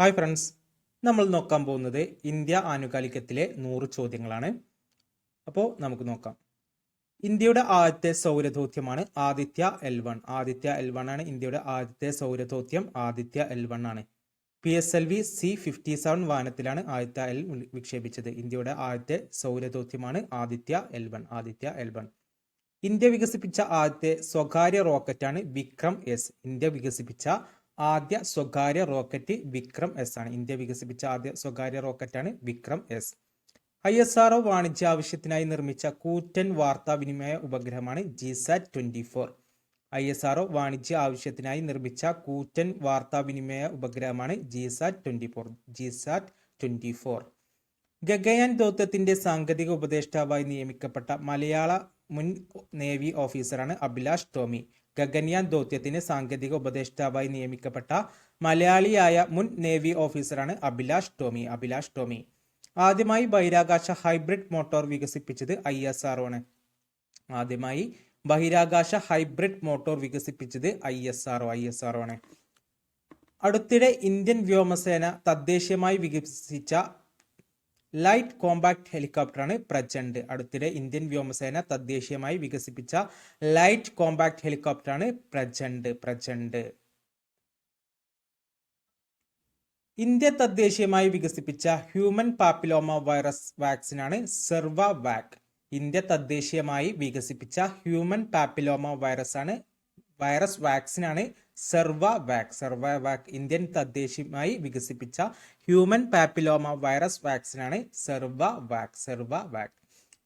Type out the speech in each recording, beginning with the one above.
Hi friends നമ്മൾ നോക്കാൻ പോകുന്നത് ഇന്ത്യ ആനുകാലികത്തിലെ നൂറ് ചോദ്യങ്ങളാണ്. അപ്പോൾ നമുക്ക് നോക്കാം. ഇന്ത്യയുടെ ആദ്യത്തെ സൗരദൗത്യമാണ് Aditya L one. Aditya L one ആണ് ഇന്ത്യയുടെ ആദ്യത്തെ സൗരദൗത്യം. ആദിത്യ എൽ വൺ ആണ്. P S L V C fifty seven വാഹനത്തിലാണ് Aditya L വിക്ഷേപിച്ചത്. ഇന്ത്യയുടെ ആദ്യത്തെ സൗരദൗത്യമാണ് Aditya L one. Aditya L one. India വികസിപ്പിച്ച ആദ്യത്തെ സ്വകാര്യ റോക്കറ്റാണ് വിക്രം എസ്. ഇന്ത്യ വികസിപ്പിച്ച ആദ്യ സ്വകാര്യ റോക്കറ്റ് വിക്രം എസ് ആണ്. ഇന്ത്യ വികസിപ്പിച്ച ആദ്യ സ്വകാര്യ റോക്കറ്റാണ് Vikram S I S R O വാണിജ്യ ആവശ്യത്തിനായി നിർമ്മിച്ച കൂറ്റൻ വാർത്താവിനിമയ ഉപഗ്രഹമാണ് GSAT twenty four. I S R O വാണിജ്യ ആവശ്യത്തിനായി നിർമ്മിച്ച കൂറ്റൻ വാർത്താവിനിമയ ഉപഗ്രഹമാണ് GSAT twenty four GSAT twenty four. Gaganyaan ദൗത്യത്തിന്റെ സാങ്കേതിക ഉപദേഷ്ടാവായി നിയമിക്കപ്പെട്ട മലയാള മുൻ നേവി ഓഫീസറാണ് അഭിലാഷ് ടോമി. ഗഗൻയാൻ ദൗത്യത്തിന് സാങ്കേതിക ഉപദേഷ്ടാവായി നിയമിക്കപ്പെട്ട മലയാളിയായ മുൻ നേവി ഓഫീസറാണ് അഭിലാഷ് ടോമി. അഭിലാഷ് ടോമി ആദ്യമായി ബഹിരാകാശ ഹൈബ്രിഡ് മോട്ടോർ വികസിപ്പിച്ചത് ഐ എസ് ആർ ആണ്. ആദ്യമായി ബഹിരാകാശ ഹൈബ്രിഡ് മോട്ടോർ വികസിപ്പിച്ചത് I S R I S R ആണ്. അടുത്തിടെ ഇന്ത്യൻ വ്യോമസേന തദ്ദേശീയമായി വികസിച്ച ലൈറ്റ് കോമ്പാക്ട് ഹെലികോപ്റ്ററാണ് പ്രജന്റ്. അടുത്തിടെ ഇന്ത്യൻ വ്യോമസേന തദ്ദേശീയമായി വികസിപ്പിച്ച ലൈറ്റ് കോമ്പാക്ട് ഹെലികോപ്റ്ററാണ് പ്രജന്റ്. പ്രജന്റ്. ഇന്ത്യ തദ്ദേശീയമായി വികസിപ്പിച്ച ഹ്യൂമൻ പാപ്പിലോമ വൈറസ് വാക്സിനാണ് സെർവ വാക്. ഇന്ത്യ തദ്ദേശീയമായി വികസിപ്പിച്ച ഹ്യൂമൻ പാപ്പിലോമ വൈറസ് ആണ് വൈറസ് വാക്സിനാണ് സെർവ വാക് സെർവ വാക് ഇന്ത്യൻ തദ്ദേശീയമായി വികസിപ്പിച്ച ഹ്യൂമൻ പാപ്പിലോമ വൈറസ് വാക്സിനാണ് സെർവ വാക് സെർവ വാക്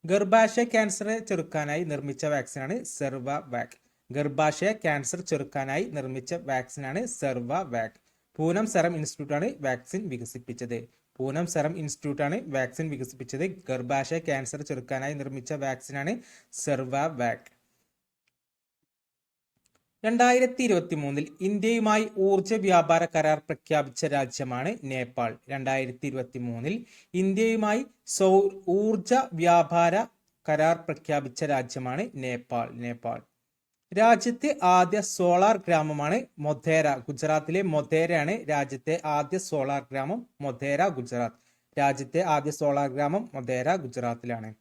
ഗർഭാശയ ക്യാൻസറെ ചെറുക്കാനായി നിർമ്മിച്ച വാക്സിനാണ് സെർവ വാക് ഗർഭാശയ ക്യാൻസർ ചെറുക്കാനായി നിർമ്മിച്ച വാക്സിനാണ് സെർവ വാക് പൂനം സെറം ഇൻസ്റ്റിറ്റ്യൂട്ട് ആണ് വാക്സിൻ വികസിപ്പിച്ചത്. പൂനം സെറം ഇൻസ്റ്റിറ്റ്യൂട്ട് ആണ് വാക്സിൻ വികസിപ്പിച്ചത്. ഗർഭാശയ ക്യാൻസർ ചെറുക്കാനായി നിർമ്മിച്ച വാക്സിനാണ് സെർവ വാക് രണ്ടായിരത്തി ഇരുപത്തി മൂന്നിൽ ഇന്ത്യയുമായി ഊർജ വ്യാപാര കരാർ പ്രഖ്യാപിച്ച രാജ്യമാണ് നേപ്പാൾ. രണ്ടായിരത്തി ഇരുപത്തി മൂന്നിൽ ഇന്ത്യയുമായി സൗ ഊർജ വ്യാപാര കരാർ പ്രഖ്യാപിച്ച രാജ്യമാണ് നേപ്പാൾ. നേപ്പാൾ രാജ്യത്തെ ആദ്യ സോളാർ ഗ്രാമമാണ് മൊധേര. ഗുജറാത്തിലെ മൊധേരയാണ് രാജ്യത്തെ ആദ്യ സോളാർ ഗ്രാമം മൊധേര ഗുജറാത്ത്. രാജ്യത്തെ ആദ്യ സോളാർ ഗ്രാമം മൊധേര ഗുജറാത്തിലാണ്.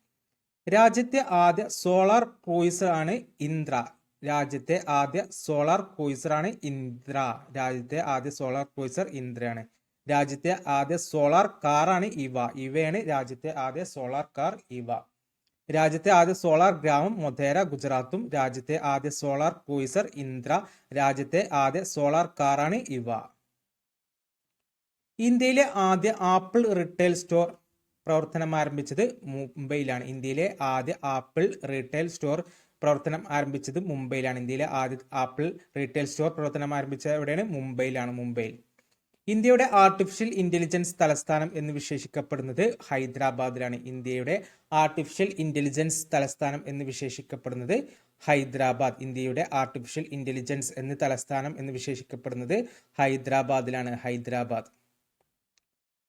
രാജ്യത്തെ ആദ്യ സോളാർ ക്രൂയിസർ ആണ് ഇന്ദ്ര. രാജ്യത്തെ ആദ്യ സോളാർ ക്രൂയിസറാണ് ഇന്ദ്ര. രാജ്യത്തെ ആദ്യ സോളാർ ക്രൂയിസർ ഇന്ദ്രയാണ്. രാജ്യത്തെ ആദ്യ സോളാർ കാർ ആണ് ഇവ. ഇവയാണ് രാജ്യത്തെ ആദ്യ സോളാർ കാർ ഇവ. രാജ്യത്തെ ആദ്യ സോളാർ ഗ്രാമം മൊധേര ഗുജറാത്തും. രാജ്യത്തെ ആദ്യ സോളാർ ക്രൂയിസർ ഇന്ദ്ര. രാജ്യത്തെ ആദ്യ സോളാർ കാറാണ് ഇവ. ഇന്ത്യയിലെ ആദ്യ ആപ്പിൾ റീറ്റെയിൽ സ്റ്റോർ പ്രവർത്തനം ആരംഭിച്ചത് മുംബൈയിലാണ്. ഇന്ത്യയിലെ ആദ്യ ആപ്പിൾ റീറ്റെയിൽ സ്റ്റോർ പ്രവർത്തനം ആരംഭിച്ചത് മുംബൈയിലാണ്. ഇന്ത്യയിലെ ആദ്യ ആപ്പിൾ റീറ്റെയിൽ സ്റ്റോർ പ്രവർത്തനം ആരംഭിച്ചത് എവിടെയാണ്? മുംബൈയിലാണ് മുംബൈയിൽ. ഇന്ത്യയുടെ ആർട്ടിഫിഷ്യൽ ഇന്റലിജൻസ് തലസ്ഥാനം എന്ന് വിശേഷിക്കപ്പെടുന്നത് ഹൈദരാബാദിലാണ്. ഇന്ത്യയുടെ ആർട്ടിഫിഷ്യൽ ഇന്റലിജൻസ് തലസ്ഥാനം എന്ന് വിശേഷിക്കപ്പെടുന്നത് ഹൈദരാബാദ്. ഇന്ത്യയുടെ ആർട്ടിഫിഷ്യൽ ഇന്റലിജൻസ് എന്ന് തലസ്ഥാനം എന്ന് വിശേഷിക്കപ്പെടുന്നത് ഹൈദരാബാദിലാണ് ഹൈദരാബാദ്.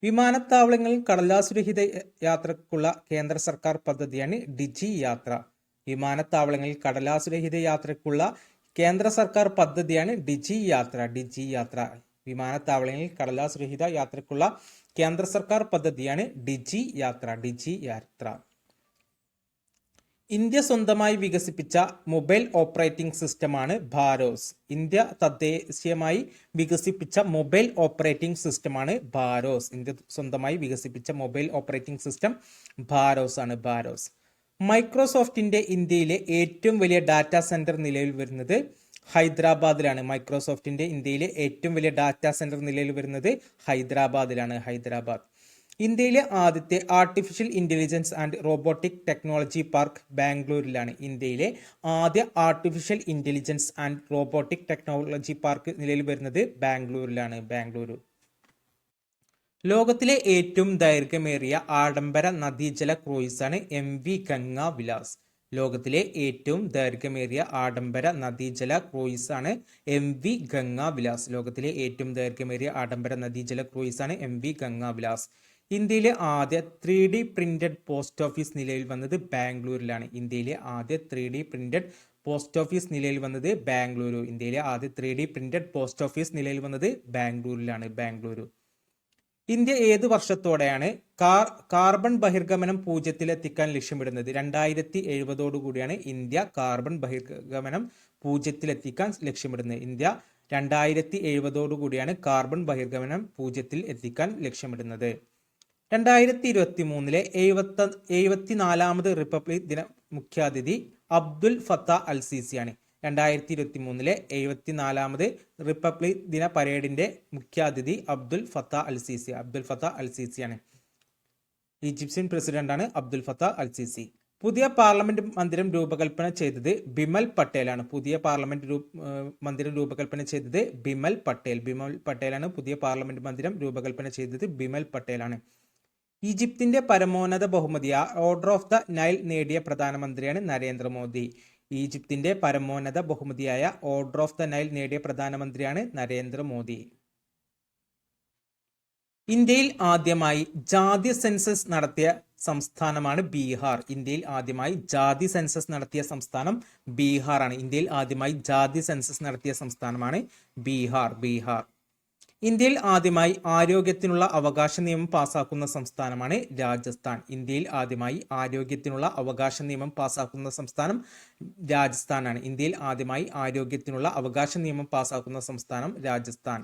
വിമാനത്താവളങ്ങളിൽ കടലാസുരഹിത യാത്രക്കുള്ള കേന്ദ്ര സർക്കാർ പദ്ധതിയാണ് ഡിജി യാത്ര. വിമാനത്താവളങ്ങളിൽ കടലാസുരഹിത യാത്രയ്ക്കുള്ള കേന്ദ്ര സർക്കാർ പദ്ധതിയാണ് ഡിജി യാത്ര. ഡിജി യാത്ര വിമാനത്താവളങ്ങളിൽ കടലാസുരഹിത യാത്രയ്ക്കുള്ള കേന്ദ്ര സർക്കാർ പദ്ധതിയാണ് ഡിജി യാത്ര ഡിജി യാത്ര. ഇന്ത്യ സ്വന്തമായി വികസിപ്പിച്ച മൊബൈൽ ഓപ്പറേറ്റിംഗ് സിസ്റ്റമാണ് ഭാരോസ്. ഇന്ത്യ തദ്ദേശീയമായി വികസിപ്പിച്ച മൊബൈൽ ഓപ്പറേറ്റിംഗ് സിസ്റ്റമാണ് ഭാരോസ്. ഇന്ത്യ സ്വന്തമായി വികസിപ്പിച്ച മൊബൈൽ ഓപ്പറേറ്റിംഗ് സിസ്റ്റം ഭാരോസ് ആണ് ഭാരോസ്. മൈക്രോസോഫ്റ്റിന്റെ ഇന്ത്യയിലെ ഏറ്റവും വലിയ ഡാറ്റാ സെന്റർ നിലവിൽ വരുന്നത് ഹൈദരാബാദിലാണ്. മൈക്രോസോഫ്റ്റിന്റെ ഇന്ത്യയിലെ ഏറ്റവും വലിയ ഡാറ്റാ സെന്റർ നിലയിൽ വരുന്നത് ഹൈദരാബാദിലാണ്. ഹൈദരാബാദ്. ഇന്ത്യയിലെ ആദ്യത്തെ artificial intelligence and robotic technology park ബാംഗ്ലൂരിലാണ്. ഇന്ത്യയിലെ ആദ്യ artificial intelligence and robotic technology park നിലയിൽ വരുന്നത് ബാംഗ്ലൂരിലാണ്. ബാംഗ്ലൂരു. ലോകത്തിലെ ഏറ്റവും ദൈർഘ്യമേറിയ ആഡംബര നദീജല ക്രൂയിസാണ് എം വി ഗംഗ വിലാസ് ലോകത്തിലെ ഏറ്റവും ദൈർഘ്യമേറിയ ആഡംബര നദീജല ക്രൂയിസാണ് എം വി ഗംഗ വിലാസ് ലോകത്തിലെ ഏറ്റവും ദൈർഘ്യമേറിയ ആഡംബര നദീജല ക്രൂയിസാണ് എം വി ഗംഗ വിലാസ് ഇന്ത്യയിലെ ആദ്യ three D printed post office നിലയിൽ വന്നത് ബാംഗ്ലൂരിലാണ്. ഇന്ത്യയിലെ ആദ്യ three D printed post office നിലയിൽ വന്നത് ബാംഗ്ലൂരു. ഇന്ത്യയിലെ ആദ്യ three D printed post office നിലയിൽ വന്നത് ബാംഗ്ലൂരിലാണ്. ബാംഗ്ലൂരു. ഇന്ത്യ ഏത് വർഷത്തോടെയാണ് കാർ കാർബൺ ബഹിർഗമനം പൂജ്യത്തിലെത്തിക്കാൻ ലക്ഷ്യമിടുന്നത്? രണ്ടായിരത്തി എഴുപതോടുകൂടിയാണ് ഇന്ത്യ കാർബൺ ബഹിർഗമനം പൂജ്യത്തിലെത്തിക്കാൻ ലക്ഷ്യമിടുന്നത്. ഇന്ത്യ രണ്ടായിരത്തി എഴുപതോടുകൂടിയാണ് കാർബൺ ബഹിർഗമനം പൂജ്യത്തിൽ എത്തിക്കാൻ ലക്ഷ്യമിടുന്നത്. രണ്ടായിരത്തി ഇരുപത്തി മൂന്നിലെ എഴുപത്തി എഴുപത്തിനാലാമത് റിപ്പബ്ലിക് ദിന മുഖ്യാതിഥി അബ്ദുൽ ഫത്ത അൽ സിസിയാണ് രണ്ടായിരത്തി ഇരുപത്തി മൂന്നിലെ എഴുപത്തിനാലാമത് റിപ്പബ്ലിക് ദിന പരേഡിന്റെ മുഖ്യാതിഥി Abdul Fattah al Sisi Abdul Fattah al സിസിയാണ് Egyptian പ്രസിഡന്റാണ് അബ്ദുൽ ഫത്ത അൽ സിസി പുതിയ പാർലമെന്റ് മന്ദിരം രൂപകൽപ്പന ചെയ്തത് ബിമൽ പട്ടേലാണ്. പുതിയ പാർലമെന്റ് മന്ദിരം രൂപകൽപ്പന ചെയ്തത് ബിമൽ പട്ടേൽ. ബിമൽ പട്ടേലാണ് പുതിയ പാർലമെന്റ് മന്ദിരം രൂപകൽപ്പന ചെയ്തത് ബിമൽ പട്ടേലാണ്. ഈജിപ്തിന്റെ പരമോന്നത ബഹുമതിയ ഓർഡർ ഓഫ് ദ നൈൽ നേടിയ പ്രധാനമന്ത്രിയാണ് നരേന്ദ്രമോദി. ഈജിപ്തിന്റെ പരമോന്നത ബഹുമതിയായ ഓർഡർ ഓഫ് ദ നൈൽ നേടിയ പ്രധാനമന്ത്രിയാണ് നരേന്ദ്രമോദി. ഇന്ത്യയിൽ ആദ്യമായി ജാതി സെൻസസ് നടത്തിയ സംസ്ഥാനമാണ് ബീഹാർ. ഇന്ത്യയിൽ ആദ്യമായി ജാതി സെൻസസ് നടത്തിയ സംസ്ഥാനം ബീഹാർ ആണ് ഇന്ത്യയിൽ ആദ്യമായി ജാതി സെൻസസ് നടത്തിയ സംസ്ഥാനമാണ് ബീഹാർ. ബീഹാർ. ഇന്ത്യയിൽ ആദ്യമായി ആരോഗ്യത്തിനുള്ള അവകാശ നിയമം പാസാക്കുന്ന സംസ്ഥാനമാണ് രാജസ്ഥാൻ. ഇന്ത്യയിൽ ആദ്യമായി ആരോഗ്യത്തിനുള്ള അവകാശ നിയമം പാസാക്കുന്ന സംസ്ഥാനം രാജസ്ഥാനാണ്. ഇന്ത്യയിൽ ആദ്യമായി ആരോഗ്യത്തിനുള്ള അവകാശ നിയമം പാസാക്കുന്ന സംസ്ഥാനം രാജസ്ഥാൻ.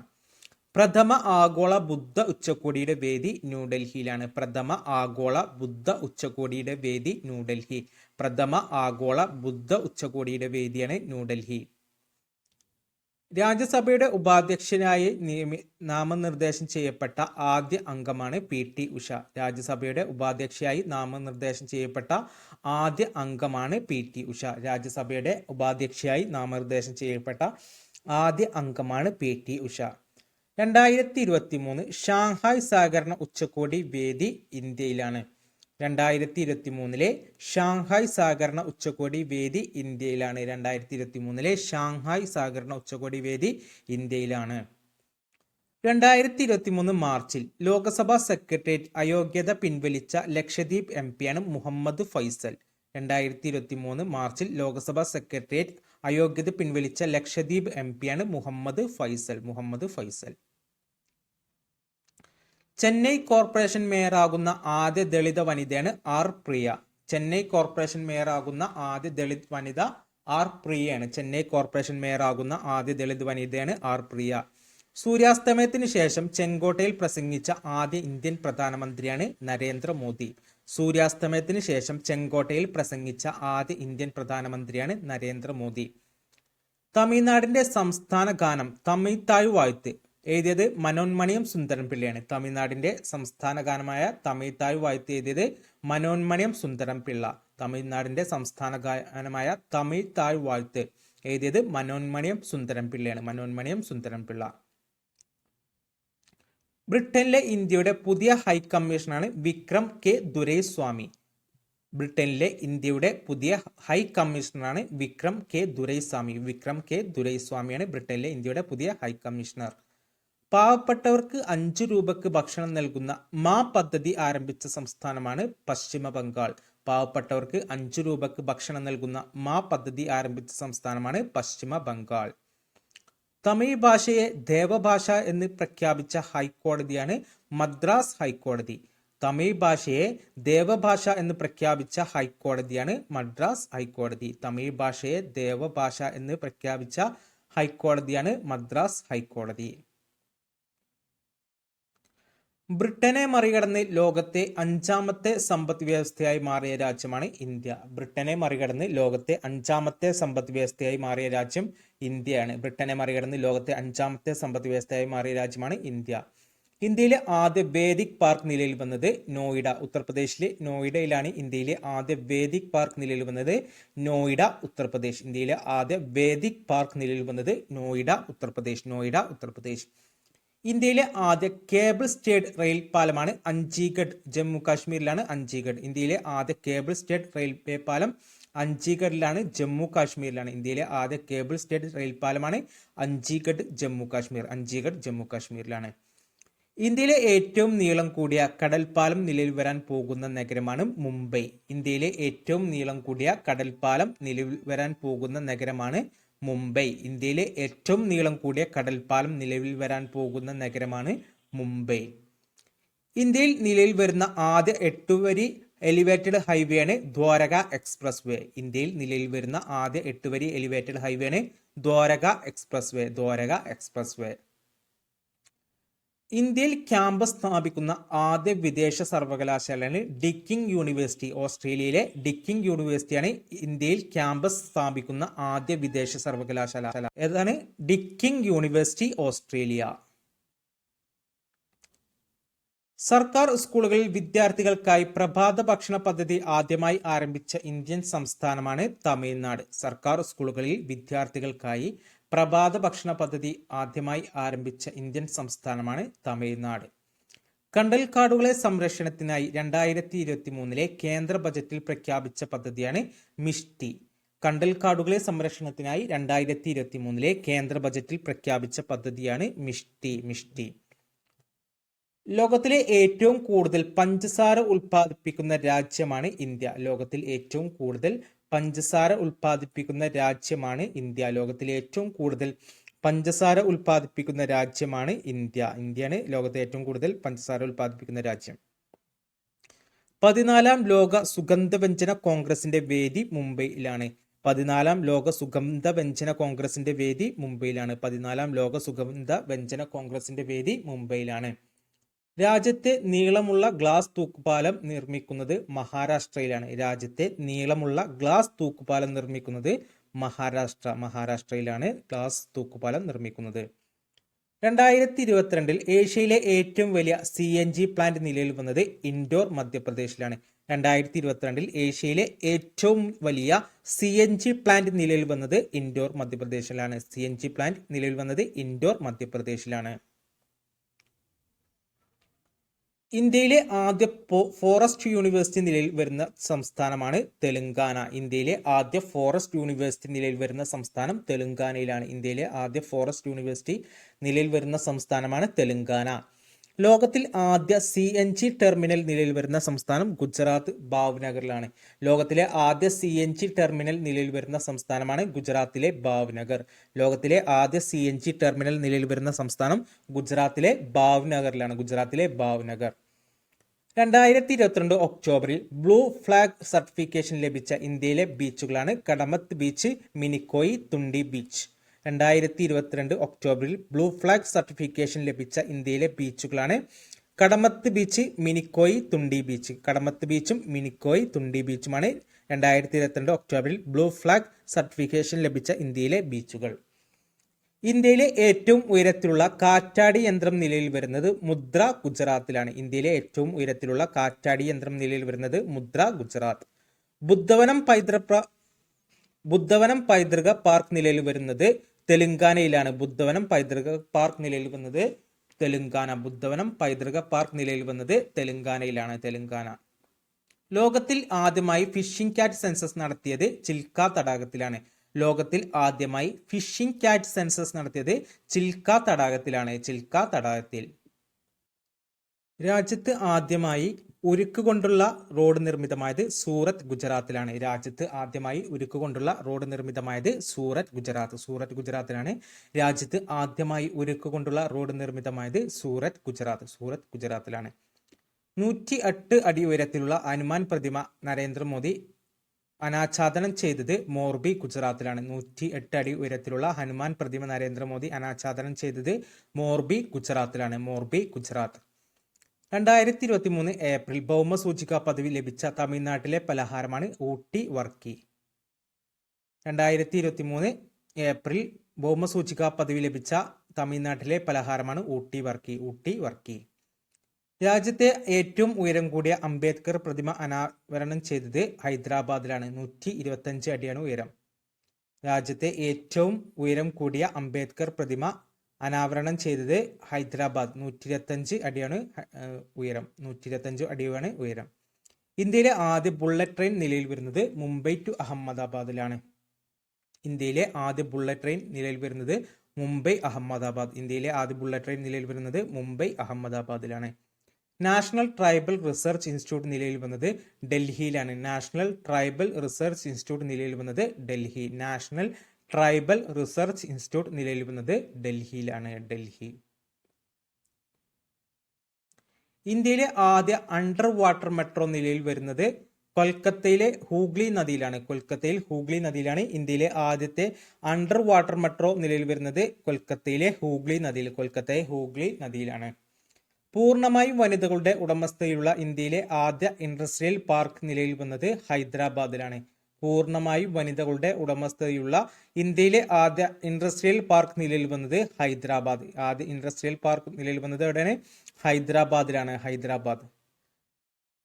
പ്രഥമ ആഗോള ബുദ്ധ ഉച്ചകോടിയുടെ വേദി ന്യൂഡൽഹിയിലാണ്. പ്രഥമ ആഗോള ബുദ്ധ ഉച്ചകോടിയുടെ വേദി ന്യൂഡൽഹി. പ്രഥമ ആഗോള ബുദ്ധ ഉച്ചകോടിയുടെ വേദിയാണ് ന്യൂഡൽഹി. രാജ്യസഭയുടെ ഉപാധ്യക്ഷനായി നിയമി നാമനിർദ്ദേശം ചെയ്യപ്പെട്ട ആദ്യ അംഗമാണ് പി ടി ഉഷ. രാജ്യസഭയുടെ ഉപാധ്യക്ഷയായി നാമനിർദ്ദേശം ചെയ്യപ്പെട്ട ആദ്യ അംഗമാണ് പി ടി ഉഷ. രാജ്യസഭയുടെ ഉപാധ്യക്ഷയായി നാമനിർദ്ദേശം ചെയ്യപ്പെട്ട ആദ്യ അംഗമാണ് പി ടി ഉഷ. രണ്ടായിരത്തി ഇരുപത്തി മൂന്ന് ഷാങ്ഹായ് സഹകരണ ഉച്ചകോടി വേദി ഇന്ത്യയിലാണ്. രണ്ടായിരത്തി ഇരുപത്തി മൂന്നിലെ ഷാങ്ഹായ് സഹകരണ ഉച്ചകോടി വേദി ഇന്ത്യയിലാണ്. രണ്ടായിരത്തി ഇരുപത്തി മൂന്നിലെ ഷാങ്ഹായ് സഹകരണ ഉച്ചകോടി വേദി ഇന്ത്യയിലാണ്. രണ്ടായിരത്തി ഇരുപത്തി മൂന്ന് മാർച്ചിൽ ലോക്സഭാ സെക്രട്ടേറിയറ്റ് അയോഗ്യത പിൻവലിച്ച ലക്ഷദ്വീപ് എം പിയാണ് മുഹമ്മദ് ഫൈസൽ. രണ്ടായിരത്തി ഇരുപത്തി മൂന്ന് മാർച്ചിൽ ലോക്സഭാ സെക്രട്ടേറിയറ്റ് അയോഗ്യത പിൻവലിച്ച ലക്ഷദ്വീപ് എം പിയാണ് മുഹമ്മദ് ഫൈസൽ. മുഹമ്മദ് ഫൈസൽ. ചെന്നൈ കോർപ്പറേഷൻ മേയറാകുന്ന ആദ്യ ദളിത വനിതയാണ് ആർ പ്രിയ. ചെന്നൈ കോർപ്പറേഷൻ മേയറാകുന്ന ആദ്യ ദളിത് വനിത ആർ പ്രിയയാണ്. ചെന്നൈ കോർപ്പറേഷൻ മേയറാകുന്ന ആദ്യ ദളിത് വനിതയാണ് ആർ പ്രിയ. സൂര്യാസ്തമയത്തിന് ശേഷം ചെങ്കോട്ടയിൽ പ്രസംഗിച്ച ആദ്യ ഇന്ത്യൻ പ്രധാനമന്ത്രിയാണ് നരേന്ദ്രമോദി. സൂര്യാസ്തമയത്തിന് ശേഷം ചെങ്കോട്ടയിൽ പ്രസംഗിച്ച ആദ്യ ഇന്ത്യൻ പ്രധാനമന്ത്രിയാണ് നരേന്ദ്രമോദി. തമിഴ്നാടിന്റെ സംസ്ഥാന ഗാനം തമിഴ് താഴ് വാഴ്ത്ത് എഴുതിയത് മനോന്മണിയും സുന്ദരൻ പിള്ളയാണ് തമിഴ്നാടിന്റെ സംസ്ഥാന ഗാനമായ തമിഴ് താഴ് വാഴ്ത്ത് എഴുതിയത് മനോന്മണിയും സുന്ദരൻ പിള്ള തമിഴ്നാടിന്റെ സംസ്ഥാന ഗാനമായ തമിഴ് താഴ് വാഴ്ത്ത് എഴുതിയത് മനോന്മണിയും സുന്ദരൻ പിള്ളയാണ് മനോന്മണിയം സുന്ദരൻ പിള്ള ബ്രിട്ടനിലെ ഇന്ത്യയുടെ പുതിയ ഹൈക്കമ്മീഷനാണ് വിക്രം കെ. ദുരൈസ്വാമി. ബ്രിട്ടനിലെ ഇന്ത്യയുടെ പുതിയ ഹൈ കമ്മീഷണറാണ് വിക്രം കെ. ദുരൈസ്വാമി. വിക്രം കെ. ദുരൈസ്വാമിയാണ് ബ്രിട്ടനിലെ ഇന്ത്യയുടെ പുതിയ ഹൈ കമ്മീഷണർ. പാവപ്പെട്ടവർക്ക് അഞ്ചു രൂപക്ക് ഭക്ഷണം നൽകുന്ന മാ പദ്ധതി ആരംഭിച്ച സംസ്ഥാനമാണ് പശ്ചിമ ബംഗാൾ. പാവപ്പെട്ടവർക്ക് അഞ്ചു രൂപക്ക് ഭക്ഷണം നൽകുന്ന മാ പദ്ധതി ആരംഭിച്ച സംസ്ഥാനമാണ് പശ്ചിമ ബംഗാൾ. തമിഴ് ഭാഷയെ ദേവഭാഷ എന്ന് പ്രഖ്യാപിച്ച ഹൈക്കോടതിയാണ് മദ്രാസ് ഹൈക്കോടതി. തമിഴ് ഭാഷയെ ദേവഭാഷ എന്ന് പ്രഖ്യാപിച്ച ഹൈക്കോടതിയാണ് മദ്രാസ് ഹൈക്കോടതി. തമിഴ് ഭാഷയെ ദേവഭാഷ എന്ന് പ്രഖ്യാപിച്ച ഹൈക്കോടതിയാണ് മദ്രാസ് ഹൈക്കോടതി. ബ്രിട്ടനെ മറികടന്ന് ലോകത്തെ അഞ്ചാമത്തെ സമ്പദ് വ്യവസ്ഥയായി മാറിയ രാജ്യമാണ് ഇന്ത്യ. ബ്രിട്ടനെ മറികടന്ന് ലോകത്തെ അഞ്ചാമത്തെ സമ്പദ് വ്യവസ്ഥയായി മാറിയ രാജ്യം ഇന്ത്യയാണ്. ബ്രിട്ടനെ മറികടന്ന് ലോകത്തെ അഞ്ചാമത്തെ സമ്പദ് വ്യവസ്ഥയായി മാറിയ രാജ്യമാണ് ഇന്ത്യ. ഇന്ത്യയിലെ ആദ്യ വേദിക് പാർക്ക് നിലയിൽ വന്നത് നോയിഡ. ഉത്തർപ്രദേശിലെ നോയിഡയിലാണ് ഇന്ത്യയിലെ ആദ്യ വേദിക് പാർക്ക് നിലയിൽ വന്നത് നോയിഡ ഉത്തർപ്രദേശ്. ഇന്ത്യയിലെ ആദ്യ വേദിക് പാർക്ക് നിലയിൽ വന്നത് നോയിഡ ഉത്തർപ്രദേശ്. നോയിഡ ഉത്തർപ്രദേശ്. ഇന്ത്യയിലെ ആദ്യ കേബിൾ സ്റ്റേഡ് റെയിൽ പാലമാണ് അഞ്ചീഗഡ് ജമ്മു കാശ്മീരിലാണ് അഞ്ചീഗഡ്. ഇന്ത്യയിലെ ആദ്യ കേബിൾ സ്റ്റേഡ് റെയിൽവേ പാലം അഞ്ചീഗഡിലാണ് ജമ്മു കാശ്മീരിലാണ്. ഇന്ത്യയിലെ ആദ്യ കേബിൾ സ്റ്റേഡ് റെയിൽ പാലമാണ് അഞ്ചീഗഡ് ജമ്മു കാശ്മീർ. അഞ്ചീഗഡ് ജമ്മു കാശ്മീരിലാണ്. ഇന്ത്യയിലെ ഏറ്റവും നീളം കൂടിയ കടൽപ്പാലം നിലവിൽ വരാൻ പോകുന്ന നഗരമാണ് മുംബൈ. ഇന്ത്യയിലെ ഏറ്റവും നീളം കൂടിയ കടൽപ്പാലം നിലവിൽ വരാൻ പോകുന്ന നഗരമാണ് മുംബൈ ഇന്ത്യയിലെ ഏറ്റവും നീളം കൂടിയ കടൽപ്പാലം നിലവിൽ വരാൻ പോകുന്ന നഗരമാണ് മുംബൈ. ഇന്ത്യയിൽ നിലവിൽ വരുന്ന ആദ്യ എട്ടുവരി എലിവേറ്റഡ് ഹൈവേ ആണ് ദ്വാരക എക്സ്പ്രസ് വേ ഇന്ത്യയിൽ നിലവിൽ വരുന്ന ആദ്യ എട്ടുവരി എലിവേറ്റഡ് ഹൈവേ ആണ് Dwarka expressway Dwarka expressway ഇന്ത്യയിൽ ക്യാമ്പസ് സ്ഥാപിക്കുന്ന ആദ്യ വിദേശ സർവകലാശാലയാണ് ഡിക്കിംഗ് യൂണിവേഴ്സിറ്റി ഓസ്ട്രേലിയയിലെ ഡിക്കിംഗ് യൂണിവേഴ്സിറ്റിയാണ് ഇന്ത്യയിൽ ക്യാമ്പസ് സ്ഥാപിക്കുന്ന ആദ്യ വിദേശ സർവകലാശാല. ഏതാണ്? Deakin university Australia. സർക്കാർ സ്കൂളുകളിൽ വിദ്യാർത്ഥികൾക്കായി പ്രഭാത ഭക്ഷണ പദ്ധതി ആദ്യമായി ആരംഭിച്ച ഇന്ത്യൻ സംസ്ഥാനമാണ് തമിഴ്നാട്. സർക്കാർ സ്കൂളുകളിൽ വിദ്യാർത്ഥികൾക്കായി പ്രഭാത ഭക്ഷണ പദ്ധതി ആദ്യമായി ആരംഭിച്ച ഇന്ത്യൻ സംസ്ഥാനമാണ് തമിഴ്നാട്. കണ്ടൽക്കാടുകളെ സംരക്ഷണത്തിനായി രണ്ടായിരത്തി ഇരുപത്തി മൂന്നിലെ കേന്ദ്ര ബജറ്റിൽ പ്രഖ്യാപിച്ച പദ്ധതിയാണ് മിഷ്ടി. കണ്ടൽക്കാടുകളെ സംരക്ഷണത്തിനായി രണ്ടായിരത്തി ഇരുപത്തി മൂന്നിലെ കേന്ദ്ര ബജറ്റിൽ പ്രഖ്യാപിച്ച പദ്ധതിയാണ് മിഷ്ടി മിഷ്ടി. ലോകത്തിലെ ഏറ്റവും കൂടുതൽ പഞ്ചസാര ഉൽപ്പാദിപ്പിക്കുന്ന രാജ്യമാണ് ഇന്ത്യ. ലോകത്തിൽ ഏറ്റവും കൂടുതൽ പഞ്ചസാര ഉൽപ്പാദിപ്പിക്കുന്ന രാജ്യമാണ് ഇന്ത്യ. ലോകത്തിലെ ഏറ്റവും കൂടുതൽ പഞ്ചസാര ഉൽപ്പാദിപ്പിക്കുന്ന രാജ്യമാണ് ഇന്ത്യ. ഇന്ത്യയാണ് ലോകത്തെ ഏറ്റവും കൂടുതൽ പഞ്ചസാര ഉൽപ്പാദിപ്പിക്കുന്ന രാജ്യം. പതിനാലാം ലോക സുഗന്ധവ്യഞ്ജന കോൺഗ്രസിന്റെ വേദി മുംബൈയിലാണ്. പതിനാലാം ലോക സുഗന്ധ വ്യഞ്ജന കോൺഗ്രസിന്റെ വേദി മുംബൈയിലാണ്. പതിനാലാം ലോക സുഗന്ധ വ്യഞ്ജന കോൺഗ്രസിന്റെ വേദി മുംബൈയിലാണ്. രാജ്യത്തെ നീളമുള്ള ഗ്ലാസ് തൂക്കുപാലം നിർമ്മിക്കുന്നത് മഹാരാഷ്ട്രയിലാണ്. രാജ്യത്തെ നീളമുള്ള ഗ്ലാസ് തൂക്കുപാലം നിർമ്മിക്കുന്നത് മഹാരാഷ്ട്ര മഹാരാഷ്ട്രയിലാണ് ഗ്ലാസ് തൂക്കുപാലം നിർമ്മിക്കുന്നത്. രണ്ടായിരത്തി ഇരുപത്തിരണ്ടിൽ ഏഷ്യയിലെ ഏറ്റവും വലിയ സി എൻ ജി പ്ലാന്റ് നിലയിൽ വന്നത് ഇൻഡോർ മധ്യപ്രദേശിലാണ്. രണ്ടായിരത്തി ഇരുപത്തിരണ്ടിൽ ഏഷ്യയിലെ ഏറ്റവും വലിയ സി എൻ ജി പ്ലാന്റ് നിലയിൽ വന്നത് ഇൻഡോർ മധ്യപ്രദേശിലാണ്. സി എൻ ജി പ്ലാന്റ് നിലയിൽ വന്നത് ഇൻഡോർ മധ്യപ്രദേശിലാണ്. ഇന്ത്യയിലെ ആദ്യ ഫോറസ്റ്റ് യൂണിവേഴ്സിറ്റി നിലയിൽ വരുന്ന സംസ്ഥാനമാണ് തെലങ്കാന. ഇന്ത്യയിലെ ആദ്യ ഫോറസ്റ്റ് യൂണിവേഴ്സിറ്റി നിലയിൽ വരുന്ന സംസ്ഥാനം തെലങ്കാനയിലാണ്. ഇന്ത്യയിലെ ആദ്യ ഫോറസ്റ്റ് യൂണിവേഴ്സിറ്റി നിലയിൽ വരുന്ന സംസ്ഥാനമാണ് തെലങ്കാന. ലോകത്തിൽ ആദ്യ സി എൻ ജി ടെർമിനൽ നിലയിൽ വരുന്ന സംസ്ഥാനം ഗുജറാത്ത് ഭാവ്നഗറിലാണ്. ലോകത്തിലെ ആദ്യ സി എൻ ജി ടെർമിനൽ നിലയിൽ വരുന്ന സംസ്ഥാനമാണ് ഗുജറാത്തിലെ ഭാവ്നഗർ. ലോകത്തിലെ ആദ്യ സി എൻ ജി ടെർമിനൽ നിലയിൽ വരുന്ന സംസ്ഥാനം ഗുജറാത്തിലെ ഭാവ്നഗറിലാണ് ഗുജറാത്തിലെ ഭാവ്നഗർ. രണ്ടായിരത്തി ഇരുപത്തിരണ്ട് ഒക്ടോബറിൽ ബ്ലൂ ഫ്ലാഗ് സർട്ടിഫിക്കേഷൻ ലഭിച്ച ഇന്ത്യയിലെ ബീച്ചുകളാണ് കടമത്ത് ബീച്ച് മിനിക്കോയി തുണ്ടി ബീച്ച്. രണ്ടായിരത്തി ഇരുപത്തിരണ്ട് ഒക്ടോബറിൽ ബ്ലൂ ഫ്ലാഗ് സർട്ടിഫിക്കേഷൻ ലഭിച്ച ഇന്ത്യയിലെ ബീച്ചുകളാണ്. Kadmat beach Minicoy Thundi beach. Kadmat ബീച്ചും മിനിക്കോയി തുണ്ടി ബീച്ചുമാണ് രണ്ടായിരത്തി ഇരുപത്തിരണ്ട് ഒക്ടോബറിൽ ബ്ലൂ ഫ്ലാഗ് സർട്ടിഫിക്കേഷൻ ലഭിച്ച ഇന്ത്യയിലെ ബീച്ചുകൾ. ഇന്ത്യയിലെ ഏറ്റവും ഉയരത്തിലുള്ള കാറ്റാടി യന്ത്രം നിലയിൽ വരുന്നത് മുദ്ര ഗുജറാത്തിലാണ്. ഇന്ത്യയിലെ ഏറ്റവും ഉയരത്തിലുള്ള കാറ്റാടി യന്ത്രം നിലയിൽ വരുന്നത് മുദ്ര ഗുജറാത്ത്. ബുദ്ധവനം പൈതൃക ബുദ്ധവനം പൈതൃക പാർക്ക് നിലയിൽ വരുന്നത് തെലുങ്കാനയിലാണ് ബുദ്ധവനം പൈതൃക പാർക്ക് നിലയിൽ വന്നത്. തെലുങ്കാന ബുദ്ധവനം പൈതൃക പാർക്ക് നിലയിൽ വന്നത് തെലുങ്കാനയിലാണ്. തെലുങ്കാന. ലോകത്തിൽ ആദ്യമായി ഫിഷിംഗ് കാറ്റ് സെൻസസ് നടത്തിയത് ചിൽക്ക തടാകത്തിലാണ്. ലോകത്തിൽ ആദ്യമായി ഫിഷിംഗ് കാറ്റ് സെൻസസ് നടത്തിയത് ചിൽക്ക തടാകത്തിലാണ്. ചിൽക്ക തടാകത്തിൽ. രാജ്യത്ത് ആദ്യമായി ഉരുക്ക് കൊണ്ടുള്ള റോഡ് നിർമ്മിതമായത് സൂറത്ത് ഗുജറാത്തിലാണ്. രാജ്യത്ത് ആദ്യമായി ഉരുക്ക് കൊണ്ടുള്ള റോഡ് നിർമ്മിതമായത് സൂറത്ത് ഗുജറാത്ത്. സൂറത്ത് ഗുജറാത്തിലാണ് രാജ്യത്ത് ആദ്യമായി ഉരുക്ക് കൊണ്ടുള്ള റോഡ് നിർമ്മിതമായത് സൂറത്ത് ഗുജറാത്ത്. സൂറത്ത് ഗുജറാത്തിലാണ്. നൂറ്റി എട്ട് അടി ഉയരത്തിലുള്ള ഹനുമാൻ പ്രതിമ നരേന്ദ്രമോദി അനാച്ഛാദനം ചെയ്തത് മോർബി ഗുജറാത്തിലാണ്. നൂറ്റി എട്ട് അടി ഉയരത്തിലുള്ള ഹനുമാൻ പ്രതിമ നരേന്ദ്രമോദി അനാച്ഛാദനം ചെയ്തത് മോർബി ഗുജറാത്തിലാണ്. മോർബി ഗുജറാത്ത്. രണ്ടായിരത്തി ഇരുപത്തി മൂന്ന് ഏപ്രിൽ ഭൗമസൂചിക പദവി ലഭിച്ച തമിഴ്നാട്ടിലെ പലഹാരമാണ് ഊട്ടി വർക്കി. രണ്ടായിരത്തി ഇരുപത്തി മൂന്ന് ഏപ്രിൽ ഭൗമസൂചിക പദവി ലഭിച്ച തമിഴ്നാട്ടിലെ പലഹാരമാണ് ഊട്ടി വർക്കി ഊട്ടി വർക്കി. രാജ്യത്തെ ഏറ്റവും ഉയരം കൂടിയ അംബേദ്കർ പ്രതിമ അനാവരണം ചെയ്തത് ഹൈദരാബാദിലാണ്. നൂറ്റി ഇരുപത്തഞ്ച് അടിയാണ് ഉയരം. രാജ്യത്തെ ഏറ്റവും ഉയരം കൂടിയ അംബേദ്കർ പ്രതിമ അനാവരണം ചെയ്തത് ഹൈദരാബാദ്. നൂറ്റി ഇരുപത്തഞ്ച് അടിയാണ് ഉയരം. നൂറ്റി ഇരുപത്തഞ്ച് അടിയാണ് ഉയരം. ഇന്ത്യയിലെ ആദ്യ ബുള്ളറ്റ് ട്രെയിൻ നിലയിൽ വരുന്നത് മുംബൈ ടു അഹമ്മദാബാദിലാണ്. ഇന്ത്യയിലെ ആദ്യ ബുള്ളറ്റ് ട്രെയിൻ നിലയിൽ വരുന്നത് മുംബൈ അഹമ്മദാബാദ്. ഇന്ത്യയിലെ ആദ്യ ബുള്ളറ്റ് ട്രെയിൻ നിലയിൽ വരുന്നത് മുംബൈ അഹമ്മദാബാദിലാണ്. നാഷണൽ ട്രൈബൽ റിസർച്ച് ഇൻസ്റ്റിറ്റ്യൂട്ട് നിലയിൽ വന്നത് ഡൽഹിയിലാണ്. നാഷണൽ ട്രൈബൽ റിസർച്ച് ഇൻസ്റ്റിറ്റ്യൂട്ട് നിലയിൽ വന്നത് Delhi. National tribal research institute നിലയിൽ വന്നത് ഡൽഹിയിലാണ് ഡൽഹി. ഇന്ത്യയിലെ ആദ്യ അണ്ടർ വാട്ടർ മെട്രോ നിലയിൽ വരുന്നത് കൊൽക്കത്തയിലെ ഹൂഗ്ലി നദിയിലാണ്. കൊൽക്കത്തയിൽ ഹൂഗ്ലി നദിയിലാണ് ഇന്ത്യയിലെ ആദ്യത്തെ അണ്ടർ വാട്ടർ മെട്രോ നിലയിൽ വരുന്നത് കൊൽക്കത്തയിലെ ഹൂഗ്ലി നദിയിൽ കൊൽക്കത്തയിലെ ഹൂഗ്ലി നദിയിലാണ്. പൂർണമായും വനിതകളുടെ ഉടമസ്ഥതയിലുള്ള ഇന്ത്യയിലെ ആദ്യ ഇൻഡസ്ട്രിയൽ പാർക്ക് നിലയിൽ വന്നത് ഹൈദരാബാദിലാണ്. പൂർണമായും വനിതകളുടെ ഉടമസ്ഥതയുള്ള ഇന്ത്യയിലെ ആദ്യ ഇൻഡസ്ട്രിയൽ പാർക്ക് നിലയിൽ വന്നത് ഹൈദരാബാദ്. ആദ്യ ഇൻഡസ്ട്രിയൽ പാർക്ക് നിലയിൽ വന്നത് എവിടെയാണ്? ഹൈദരാബാദിലാണ്. ഹൈദരാബാദ്.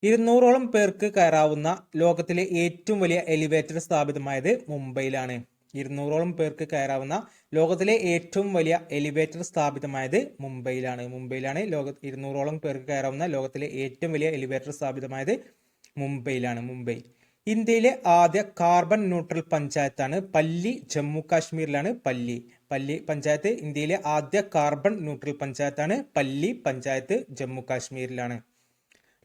ഇരുന്നൂറോളം പേർക്ക് കയറാവുന്ന ലോകത്തിലെ ഏറ്റവും വലിയ എലിവേറ്റർ സ്ഥാപിതമായത് മുംബൈയിലാണ്. ഇരുന്നൂറോളം പേർക്ക് കയറാവുന്ന ലോകത്തിലെ ഏറ്റവും വലിയ എലിവേറ്റർ സ്ഥാപിതമായത് മുംബൈയിലാണ്. മുംബൈയിലാണ് ലോക ഇരുന്നൂറോളം പേർക്ക് കയറാവുന്ന ലോകത്തിലെ ഏറ്റവും വലിയ എലിവേറ്റർ സ്ഥാപിതമായത് മുംബൈയിലാണ്. മുംബൈ. ഇന്ത്യയിലെ ആദ്യ കാർബൺ ന്യൂട്രൽ പഞ്ചായത്താണ് പല്ലി ജമ്മു കാശ്മീരിലാണ് പല്ലി. പല്ലി പഞ്ചായത്ത് ഇന്ത്യയിലെ ആദ്യ കാർബൺ ന്യൂട്രൽ പഞ്ചായത്താണ് പല്ലി പഞ്ചായത്ത് ജമ്മു കാശ്മീരിലാണ്.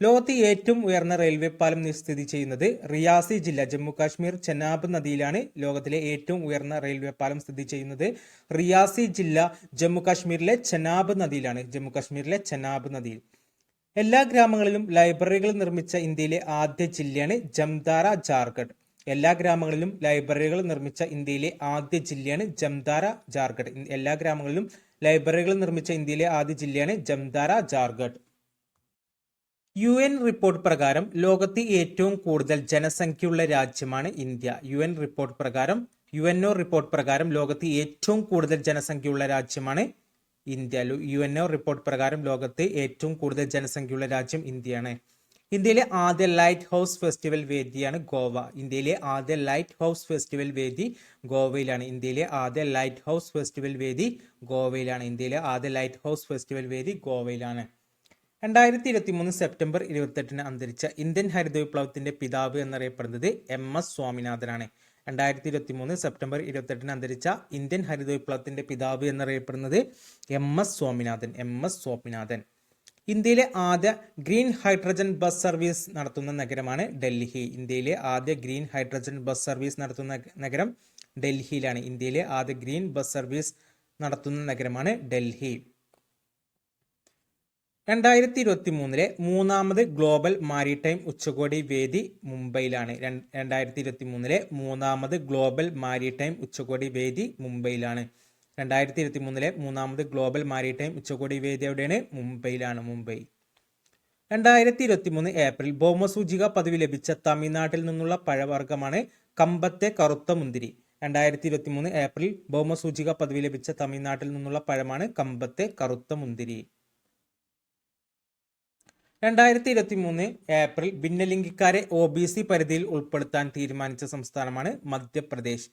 ലോകത്തെ ഏറ്റവും ഉയർന്ന റെയിൽവേ പാലം സ്ഥിതി ചെയ്യുന്നത് റിയാസി ജില്ല ജമ്മു കാശ്മീർ ചെനാബ് നദിയിലാണ്. ലോകത്തിലെ ഏറ്റവും ഉയർന്ന റെയിൽവേ പാലം സ്ഥിതി ചെയ്യുന്നത് റിയാസി ജില്ല ജമ്മു കാശ്മീരിലെ ചെനാബ് നദിയിലാണ്. ജമ്മു കാശ്മീരിലെ ചെനാബ് നദിയിൽ. എല്ലാ ഗ്രാമങ്ങളിലും ലൈബ്രറികൾ നിർമ്മിച്ച ഇന്ത്യയിലെ ആദ്യ ജില്ലയാണ് ജംതാര ജാർഖണ്ഡ്. എല്ലാ ഗ്രാമങ്ങളിലും ലൈബ്രറികൾ നിർമ്മിച്ച ഇന്ത്യയിലെ ആദ്യ ജില്ലയാണ് ജംതാര ജാർഖണ്ഡ്. എല്ലാ ഗ്രാമങ്ങളിലും ലൈബ്രറികൾ നിർമ്മിച്ച ഇന്ത്യയിലെ ആദ്യ ജില്ലയാണ് Jamtara Jharkhand. U N report പ്രകാരം ലോകത്തെ ഏറ്റവും കൂടുതൽ ജനസംഖ്യയുള്ള രാജ്യമാണ് ഇന്ത്യ. യു എൻ റിപ്പോർട്ട് പ്രകാരം യു എൻ ഒ റിപ്പോർട്ട് പ്രകാരം ലോകത്തെ ഏറ്റവും കൂടുതൽ ജനസംഖ്യയുള്ള രാജ്യമാണ് India U N O report പ്രകാരം ലോകത്ത് ഏറ്റവും കൂടുതൽ ജനസംഖ്യയുള്ള രാജ്യം ഇന്ത്യയാണ്. ഇന്ത്യയിലെ ആദ്യ ലൈറ്റ് ഹൗസ് ഫെസ്റ്റിവൽ വേദിയാണ് ഗോവ. ഇന്ത്യയിലെ ആദ്യ ലൈറ്റ് ഹൗസ് ഫെസ്റ്റിവൽ വേദി ഗോവയിലാണ്. ഇന്ത്യയിലെ ആദ്യ ലൈറ്റ് ഹൗസ് ഫെസ്റ്റിവൽ വേദി ഗോവയിലാണ്. ഇന്ത്യയിലെ ആദ്യ ലൈറ്റ് ഹൗസ് ഫെസ്റ്റിവൽ വേദി ഗോവയിലാണ്. രണ്ടായിരത്തി ഇരുപത്തി മൂന്ന് സെപ്റ്റംബർ ഇരുപത്തെട്ടിന് അന്തരിച്ച ഇന്ത്യൻ ഹരിത വിപ്ലവത്തിന്റെ പിതാവ് എന്നറിയപ്പെടുന്നത് എം എസ് സ്വാമിനാഥനാണ്. രണ്ടായിരത്തി ഇരുപത്തി മൂന്ന് സെപ്റ്റംബർ ഇരുപത്തെട്ടിന് അന്തരിച്ച ഇന്ത്യൻ ഹരിത വിപ്ലവത്തിന്റെ പിതാവ് എന്നറിയപ്പെടുന്നത് M S Swaminathan M S Swaminathan. ഇന്ത്യയിലെ ആദ്യ ഗ്രീൻ ഹൈഡ്രജൻ ബസ് സർവീസ് നടത്തുന്ന നഗരമാണ് ഡൽഹി. ഇന്ത്യയിലെ ആദ്യ ഗ്രീൻ ഹൈഡ്രജൻ ബസ് സർവീസ് നടത്തുന്ന നഗരം ഡൽഹിയിലാണ്. ഇന്ത്യയിലെ ആദ്യ ഗ്രീൻ ബസ് സർവീസ് നടത്തുന്ന നഗരമാണ് ഡൽഹി. രണ്ടായിരത്തി ഇരുപത്തി മൂന്നിലെ മൂന്നാമത് ഗ്ലോബൽ മാരിടൈം ഉച്ചകോടി വേദി മുംബൈയിലാണ്. രണ്ടായിരത്തി ഇരുപത്തി മൂന്നിലെ മൂന്നാമത് ഗ്ലോബൽ മാരിടൈം ഉച്ചകോടി വേദി മുംബൈയിലാണ്. രണ്ടായിരത്തി ഇരുപത്തി മൂന്നിലെ മൂന്നാമത് ഗ്ലോബൽ മാരിടൈം ഉച്ചകോടി വേദി എവിടെയാണ്? മുംബൈയിലാണ് മുംബൈ. രണ്ടായിരത്തി ഇരുപത്തി മൂന്ന് ഏപ്രിൽ ഭൗമസൂചിക പദവി ലഭിച്ച തമിഴ്നാട്ടിൽ നിന്നുള്ള പഴവർഗമാണ് കമ്പത്തെ കറുത്ത മുന്തിരി. രണ്ടായിരത്തി ഇരുപത്തി മൂന്ന് ഏപ്രിൽ ഭൗമസൂചിക പദവി ലഭിച്ച തമിഴ്നാട്ടിൽ നിന്നുള്ള പഴമാണ് കമ്പത്തെ കറുത്ത മുന്തിരി. രണ്ടായിരത്തി ഇരുപത്തി മൂന്ന് ഏപ്രിൽ ഭിന്നലിംഗിക്കാരെ ഒ ബി സി പരിധിയിൽ ഉൾപ്പെടുത്താൻ തീരുമാനിച്ച സംസ്ഥാനമാണ് മധ്യപ്രദേശ്.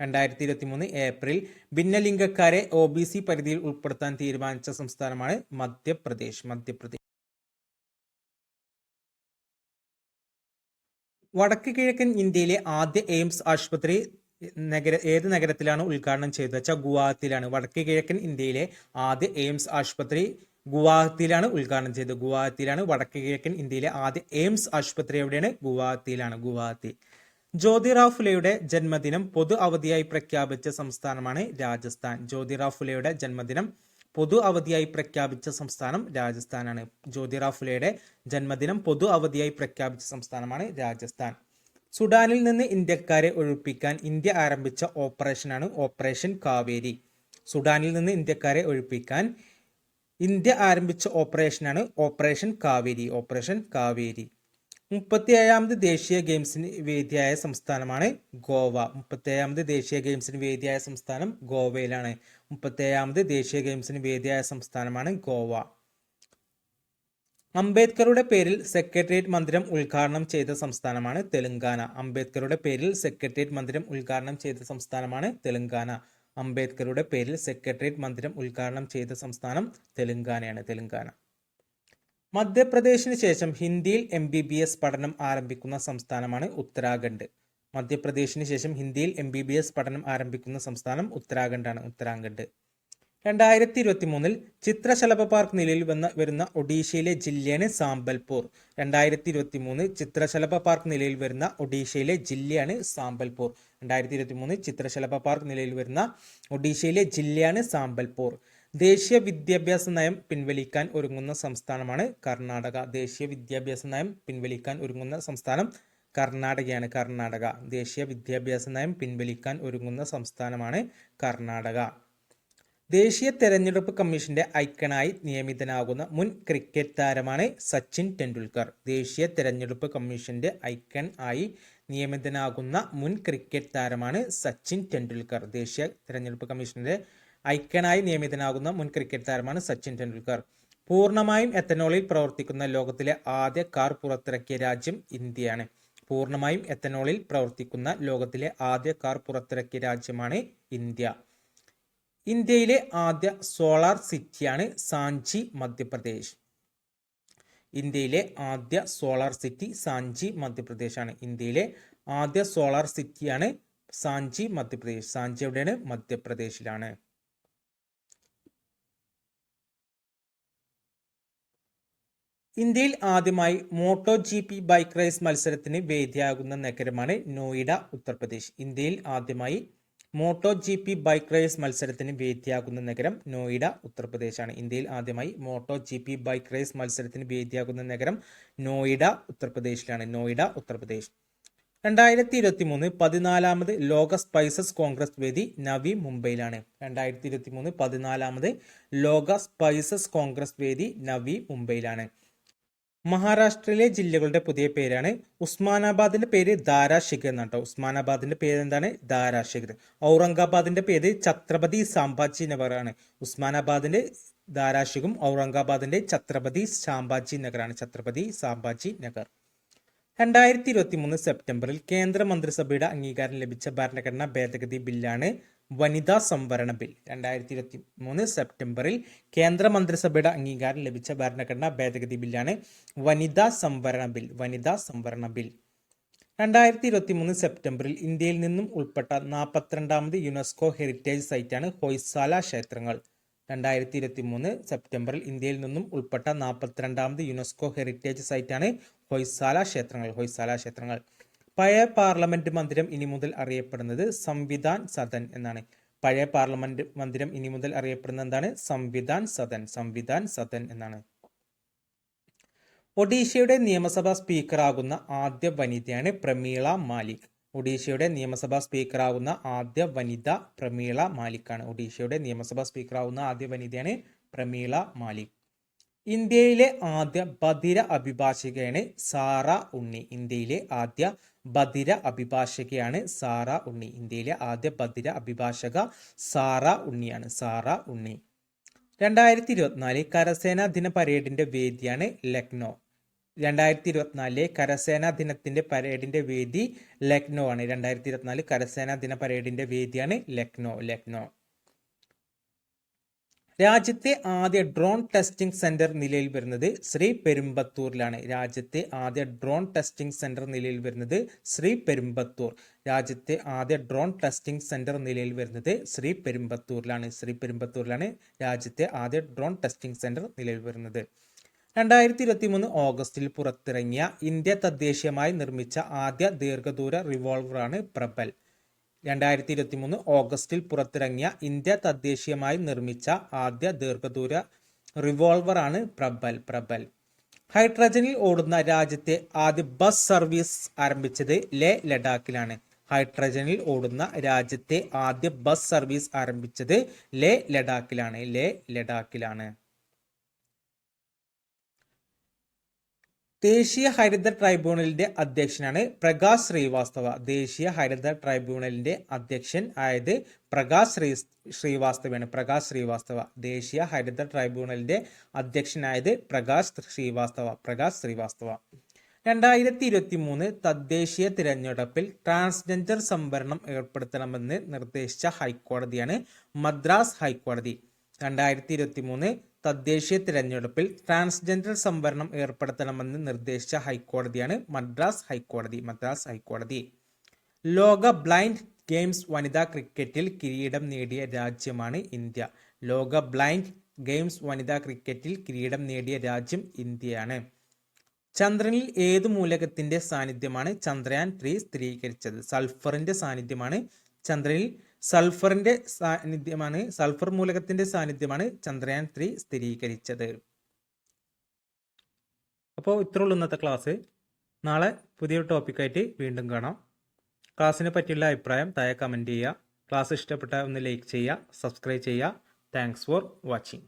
രണ്ടായിരത്തി ഇരുപത്തി മൂന്ന് ഏപ്രിൽ ഭിന്നലിംഗക്കാരെ ഒ ബി സി പരിധിയിൽ ഉൾപ്പെടുത്താൻ തീരുമാനിച്ച സംസ്ഥാനമാണ് മധ്യപ്രദേശ്. മധ്യപ്രദേശ്. വടക്ക് കിഴക്കൻ ഇന്ത്യയിലെ ആദ്യ എയിംസ് ആശുപത്രി നഗര ഏത് നഗരത്തിലാണ് ഉദ്ഘാടനം ചെയ്തത് വെച്ചാൽ ഗുവാഹത്തിയിലാണ്. വടക്ക് കിഴക്കൻ ഇന്ത്യയിലെ ആദ്യ എയിംസ് ആശുപത്രി ഗുവാഹത്തിയിലാണ് ഉദ്ഘാടനം ചെയ്തത്. ഗുവാഹത്തിയിലാണ് വടക്ക് കിഴക്കൻ ഇന്ത്യയിലെ ആദ്യ എയിംസ് ആശുപത്രി എവിടെയാണ്? ഗുവാഹത്തിയിലാണ്. ഗുവാഹത്തി. ജ്യോതിറാവ് ഫുലെയുടെ ജന്മദിനം പൊതു അവധിയായി പ്രഖ്യാപിച്ച സംസ്ഥാനമാണ് രാജസ്ഥാൻ. ജ്യോതിറാവ് ഫുലെയുടെ ജന്മദിനം പൊതു അവധിയായി പ്രഖ്യാപിച്ച സംസ്ഥാനം രാജസ്ഥാനാണ്. ജ്യോതിറാവ് ഫുലെയുടെ ജന്മദിനം പൊതു അവധിയായി പ്രഖ്യാപിച്ച സംസ്ഥാനമാണ് രാജസ്ഥാൻ. സുഡാനിൽ നിന്ന് ഇന്ത്യക്കാരെ ഒഴിപ്പിക്കാൻ ഇന്ത്യ ആരംഭിച്ച ഓപ്പറേഷനാണ് ഓപ്പറേഷൻ കാവേരി. സുഡാനിൽ നിന്ന് ഇന്ത്യക്കാരെ ഒഴിപ്പിക്കാൻ ഇന്ത്യ ആരംഭിച്ച ഓപ്പറേഷനാണ് ഓപ്പറേഷൻ കാവേരി ഓപ്പറേഷൻ കാവേരി. മുപ്പത്തിയേഴാമത് ദേശീയ ഗെയിംസിന് വേദിയായ സംസ്ഥാനമാണ് ഗോവ. മുപ്പത്തിയേഴാമത് ദേശീയ ഗെയിംസിന് വേദിയായ സംസ്ഥാനം ഗോവയിലാണ്. മുപ്പത്തിയേഴാമത് ദേശീയ ഗെയിംസിന് വേദിയായ സംസ്ഥാനമാണ് ഗോവ. അംബേദ്കറുടെ പേരിൽ സെക്രട്ടേറിയറ്റ് മന്ദിരം ഉദ്ഘാടനം ചെയ്ത സംസ്ഥാനമാണ് തെലങ്കാന. അംബേദ്കറുടെ പേരിൽ സെക്രട്ടേറിയറ്റ് മന്ദിരം ഉദ്ഘാടനം ചെയ്ത സംസ്ഥാനമാണ് തെലങ്കാന. അംബേദ്കറുടെ പേരിൽ സെക്രട്ടേറിയറ്റ് മന്ദിരം ഉദ്ഘാടനം ചെയ്ത സംസ്ഥാനം തെലങ്കാനയാണ് തെലങ്കാന. മധ്യപ്രദേശിന് ശേഷം ഹിന്ദിയിൽ എം ബി ബി എസ് പഠനം ആരംഭിക്കുന്ന സംസ്ഥാനമാണ് ഉത്തരാഖണ്ഡ്. മധ്യപ്രദേശിന് ശേഷം ഹിന്ദിയിൽ എം ബി ബി എസ് പഠനം ആരംഭിക്കുന്ന സംസ്ഥാനം ഉത്തരാഖണ്ഡാണ് ഉത്തരാഖണ്ഡ്. രണ്ടായിരത്തി ഇരുപത്തി മൂന്നിൽ ചിത്രശലഭ പാർക്ക് നിലയിൽ വന്ന വരുന്ന ഒഡീഷയിലെ ജില്ലയാണ് സാമ്പൽപൂർ. രണ്ടായിരത്തി ഇരുപത്തി മൂന്ന് ചിത്രശലഭ പാർക്ക് നിലയിൽ വരുന്ന ഒഡീഷയിലെ ജില്ലയാണ് സാമ്പൽപൂർ. രണ്ടായിരത്തി ഇരുപത്തി മൂന്ന് ചിത്രശലഭ പാർക്ക് നിലയിൽ വരുന്ന ഒഡീഷയിലെ ജില്ലയാണ് സാമ്പൽപൂർ. ദേശീയ വിദ്യാഭ്യാസ നയം പിൻവലിക്കാൻ ഒരുങ്ങുന്ന സംസ്ഥാനമാണ് കർണാടക. ദേശീയ വിദ്യാഭ്യാസ നയം പിൻവലിക്കാൻ ഒരുങ്ങുന്ന സംസ്ഥാനം കർണാടകയാണ് കർണാടക. ദേശീയ വിദ്യാഭ്യാസ നയം പിൻവലിക്കാൻ ഒരുങ്ങുന്ന സംസ്ഥാനമാണ് കർണാടക. ദേശീയ തെരഞ്ഞെടുപ്പ് കമ്മീഷന്റെ ഐക്കണായി നിയമിതനാകുന്ന മുൻ ക്രിക്കറ്റ് താരമാണ് സച്ചിൻ ടെണ്ടുൽക്കർ. ദേശീയ തെരഞ്ഞെടുപ്പ് കമ്മീഷന്റെ ഐക്കൺ ആയി നിയമിതനാകുന്ന മുൻ ക്രിക്കറ്റ് താരമാണ് സച്ചിൻ ടെണ്ടുൽക്കർ. ദേശീയ തെരഞ്ഞെടുപ്പ് കമ്മീഷന്റെ ഐക്കണായി നിയമിതനാകുന്ന മുൻ ക്രിക്കറ്റ് താരമാണ് സച്ചിൻ ടെണ്ടുൽക്കർ. പൂർണമായും എത്തനോളിൽ പ്രവർത്തിക്കുന്ന ലോകത്തിലെ ആദ്യ കാർ പുറത്തിറക്കിയ രാജ്യം ഇന്ത്യയാണ്. പൂർണമായും എത്തനോളിൽ പ്രവർത്തിക്കുന്ന ലോകത്തിലെ ആദ്യ കാർ പുറത്തിറക്കിയ രാജ്യമാണ് ഇന്ത്യ. ഇന്ത്യയിലെ ആദ്യ സോളാർ സിറ്റിയാണ് സാഞ്ചി മധ്യപ്രദേശ്. ഇന്ത്യയിലെ ആദ്യ സോളാർ സിറ്റി സാഞ്ചി മധ്യപ്രദേശാണ്. ഇന്ത്യയിലെ ആദ്യ സോളാർ സിറ്റിയാണ് സാഞ്ചി മധ്യപ്രദേശ്. സാഞ്ചി എവിടെയാണ്? മധ്യപ്രദേശിലാണ്. ഇന്ത്യയിൽ ആദ്യമായി moto G P bike race മത്സരത്തിന് വേദിയാകുന്ന നഗരമാണ് നോയിഡ ഉത്തർപ്രദേശ്. ഇന്ത്യയിൽ ആദ്യമായി moto G P bike race മത്സരത്തിന് വേദിയാകുന്ന നഗരം നോയിഡ ഉത്തർപ്രദേശാണ്. ഇന്ത്യയിൽ ആദ്യമായി moto G P bike race മത്സരത്തിന് വേദിയാകുന്ന നഗരം നോയിഡ ഉത്തർപ്രദേശിലാണ്. നോയിഡ ഉത്തർപ്രദേശ്. രണ്ടായിരത്തി ഇരുപത്തി മൂന്ന് പതിനാലാമത് ലോക സ്പൈസസ് കോൺഗ്രസ് വേദി നവി മുംബൈയിലാണ്. രണ്ടായിരത്തി ഇരുപത്തി മൂന്ന് പതിനാലാമത് ലോക സ്പൈസസ് കോൺഗ്രസ് വേദി നവി മുംബൈയിലാണ്. മഹാരാഷ്ട്രയിലെ ജില്ലകളുടെ പുതിയ പേരാണ് ഉസ്മാനാബാദിന്റെ പേര് ദാരാശിഖർ എന്നാണ് കേട്ടോ. ഉസ്മാനാബാദിന്റെ പേര് എന്താണ്? ദാരാശിഖർ ഔറംഗാബാദിന്റെ പേര് ഛത്രപതി സാംബാജി നഗറാണ് ഉസ്മാനാബാദിന്റെ ദാരാശിഖും ഔറംഗാബാദിന്റെ ഛത്രപതി സാംബാജി നഗറാണ് ഛത്രപതി സാംബാജി നഗർ. രണ്ടായിരത്തി ഇരുപത്തി മൂന്ന് സെപ്റ്റംബറിൽ കേന്ദ്ര മന്ത്രിസഭയുടെ അംഗീകാരം ലഭിച്ച ഭരണഘടനാ ഭേദഗതി ബില്ലാണ് വനിതാ സംവരണ ബിൽ. രണ്ടായിരത്തി ഇരുപത്തി മൂന്ന് സെപ്റ്റംബറിൽ കേന്ദ്ര മന്ത്രിസഭയുടെ അംഗീകാരം ലഭിച്ച ഭരണഘടനാ ഭേദഗതി ബില്ലാണ് വനിതാ സംവരണ ബിൽ വനിതാ സംവരണ ബിൽ. രണ്ടായിരത്തി ഇരുപത്തി മൂന്ന് സെപ്റ്റംബറിൽ ഇന്ത്യയിൽ നിന്നും ഉൾപ്പെട്ട നാൽപ്പത്തിരണ്ടാമത് യുനെസ്കോ ഹെറിറ്റേജ് സൈറ്റാണ് ഹൊയ്സാല ക്ഷേത്രങ്ങൾ. രണ്ടായിരത്തി ഇരുപത്തി മൂന്ന് സെപ്റ്റംബറിൽ ഇന്ത്യയിൽ നിന്നും ഉൾപ്പെട്ട നാൽപ്പത്തിരണ്ടാമത് യുനെസ്കോ ഹെറിറ്റേജ് സൈറ്റാണ് ഹൊയ്സാല ക്ഷേത്രങ്ങൾ ഹൊയ്സാല ക്ഷേത്രങ്ങൾ. പഴയ പാർലമെന്റ് മന്ദിരം ഇനി മുതൽ അറിയപ്പെടുന്നത് സംവിധാൻ സദൻ എന്നാണ്. പഴയ പാർലമെന്റ് മന്ദിരം ഇനി മുതൽ അറിയപ്പെടുന്നത് എന്താണ്? സംവിധാൻ സദൻ സംവിധാൻ സദൻ എന്നാണ്. ഒഡീഷയുടെ നിയമസഭാ സ്പീക്കറാകുന്ന ആദ്യ വനിതയാണ് പ്രമീള മാലിക്. ഒഡീഷയുടെ നിയമസഭാ സ്പീക്കറാകുന്ന ആദ്യ വനിത പ്രമീള മാലിക്കാണ്. ഒഡീഷയുടെ നിയമസഭാ സ്പീക്കറാകുന്ന ആദ്യ വനിതയാണ് പ്രമീള മാലിക്. ഇന്ത്യയിലെ ആദ്യ ബധിര അഭിഭാഷകയാണ് സാറ ഉണ്ണി. ഇന്ത്യയിലെ ആദ്യ ബധിര അഭിഭാഷകയാണ് സാറ ഉണ്ണി. ഇന്ത്യയിലെ ആദ്യ ബധിര അഭിഭാഷക സാറ ഉണ്ണിയാണ്. സാറ ഉണ്ണി. രണ്ടായിരത്തി ഇരുപത്തിനാല് കരസേനാ ദിന പരേഡിന്റെ വേദിയാണ് ലക്നോ. രണ്ടായിരത്തി ഇരുപത്തിനാലിലെ കരസേനാ ദിനത്തിന്റെ പരേഡിന്റെ വേദി ലക്നോ ആണ്. രണ്ടായിരത്തി ഇരുപത്തിനാല് കരസേനാ ദിന പരേഡിന്റെ വേദിയാണ് ലക്നോ. ലക്നോ. രാജ്യത്തെ ആദ്യ ഡ്രോൺ ടെസ്റ്റിംഗ് സെന്റർ നിലയിൽ വരുന്നത് ശ്രീ പെരുമ്പത്തൂരിലാണ്. രാജ്യത്തെ ആദ്യ ഡ്രോൺ ടെസ്റ്റിംഗ് സെന്റർ നിലയിൽ വരുന്നത് ശ്രീ പെരുമ്പത്തൂർ. രാജ്യത്തെ ആദ്യ ഡ്രോൺ ടെസ്റ്റിംഗ് സെന്റർ നിലയിൽ വരുന്നത് ശ്രീ പെരുമ്പത്തൂരിലാണ്. ശ്രീ പെരുമ്പത്തൂരിലാണ് രാജ്യത്തെ ആദ്യ ഡ്രോൺ ടെസ്റ്റിംഗ് സെന്റർ നിലയിൽ വരുന്നത്. രണ്ടായിരത്തി ഇരുപത്തി മൂന്ന് ഓഗസ്റ്റിൽ പുറത്തിറങ്ങിയ ഇന്ത്യ തദ്ദേശീയമായി നിർമ്മിച്ച ആദ്യ ദീർഘദൂര റിവോൾവറാണ് പ്രബൽ. രണ്ടായിരത്തി ഇരുപത്തി മൂന്ന് ഓഗസ്റ്റിൽ പുറത്തിറങ്ങിയ ഇന്ത്യ തദ്ദേശീയമായി നിർമ്മിച്ച ആദ്യ ദീർഘദൂര റിവോൾവർ ആണ് പ്രബൽ പ്രബൽ. ഹൈഡ്രജനിൽ ഓടുന്ന രാജ്യത്തെ ആദ്യ ബസ് സർവീസ് ആരംഭിച്ചത് ലേ ലഡാക്കിലാണ്. ഹൈഡ്രജനിൽ ഓടുന്ന രാജ്യത്തെ ആദ്യ ബസ് സർവീസ് ആരംഭിച്ചത് ലേ ലഡാക്കിലാണ്. ലേ ലഡാക്കിലാണ്. ദേശീയ ഹരിത ട്രൈബ്യൂണലിന്റെ അധ്യക്ഷനാണ് പ്രകാശ് ശ്രീവാസ്തവ. ദേശീയ ഹരിത ട്രൈബ്യൂണലിന്റെ അധ്യക്ഷൻ ആയത് പ്രകാശ് ശ്രീ ശ്രീവാസ്തവയാണ്. പ്രകാശ് ശ്രീവാസ്തവ. ദേശീയ ഹരിത ട്രൈബ്യൂണലിന്റെ അധ്യക്ഷനായത് പ്രകാശ് ശ്രീവാസ്തവ. പ്രകാശ് ശ്രീവാസ്തവ. രണ്ടായിരത്തി ഇരുപത്തി മൂന്ന് തദ്ദേശീയ തിരഞ്ഞെടുപ്പിൽ ട്രാൻസ്ജെൻഡർ സംവരണം ഏർപ്പെടുത്തണമെന്ന് നിർദ്ദേശിച്ച ഹൈക്കോടതിയാണ് മദ്രാസ് ഹൈക്കോടതി. രണ്ടായിരത്തി ഇരുപത്തി മൂന്ന് തദ്ദേശീയ തിരഞ്ഞെടുപ്പിൽ ട്രാൻസ്ജെൻഡർ സംവരണം ഏർപ്പെടുത്തണമെന്ന് നിർദ്ദേശിച്ച ഹൈക്കോടതിയാണ് മദ്രാസ് ഹൈക്കോടതി മദ്രാസ് ഹൈക്കോടതി. ലോക ബ്ലൈൻഡ് ഗെയിംസ് വനിതാ ക്രിക്കറ്റിൽ കിരീടം നേടിയ രാജ്യമാണ് ഇന്ത്യ. ലോക ബ്ലൈൻഡ് ഗെയിംസ് വനിതാ ക്രിക്കറ്റിൽ കിരീടം നേടിയ രാജ്യം ഇന്ത്യയാണ്. ചന്ദ്രനിൽ ഏത് മൂലകത്തിന്റെ സാന്നിധ്യമാണ് ചന്ദ്രയാൻ ത്രീ സ്ഥിരീകരിച്ചത്? സൾഫറിന്റെ സാന്നിധ്യമാണ് ചന്ദ്രനിൽ സൾഫറിന്റെ സാന്നിധ്യമാണ് സൾഫർ മൂലകത്തിന്റെ സാന്നിധ്യമാണ് ചന്ദ്രയാൻ ത്രീ സ്ഥിരീകരിച്ചത്. അപ്പോൾ ഇത്രയുള്ളൂ ഇന്നത്തെ ക്ലാസ്. നാളെ പുതിയ ടോപ്പിക്കായിട്ട് വീണ്ടും കാണാം. ക്ലാസ്സിനെ പറ്റിയുള്ള അഭിപ്രായം താഴെ കമന്റ് ചെയ്യുക. ക്ലാസ് ഇഷ്ടപ്പെട്ട ഒന്ന് ലൈക്ക് ചെയ്യുക സബ്സ്ക്രൈബ് ചെയ്യുക. Thanks for watching.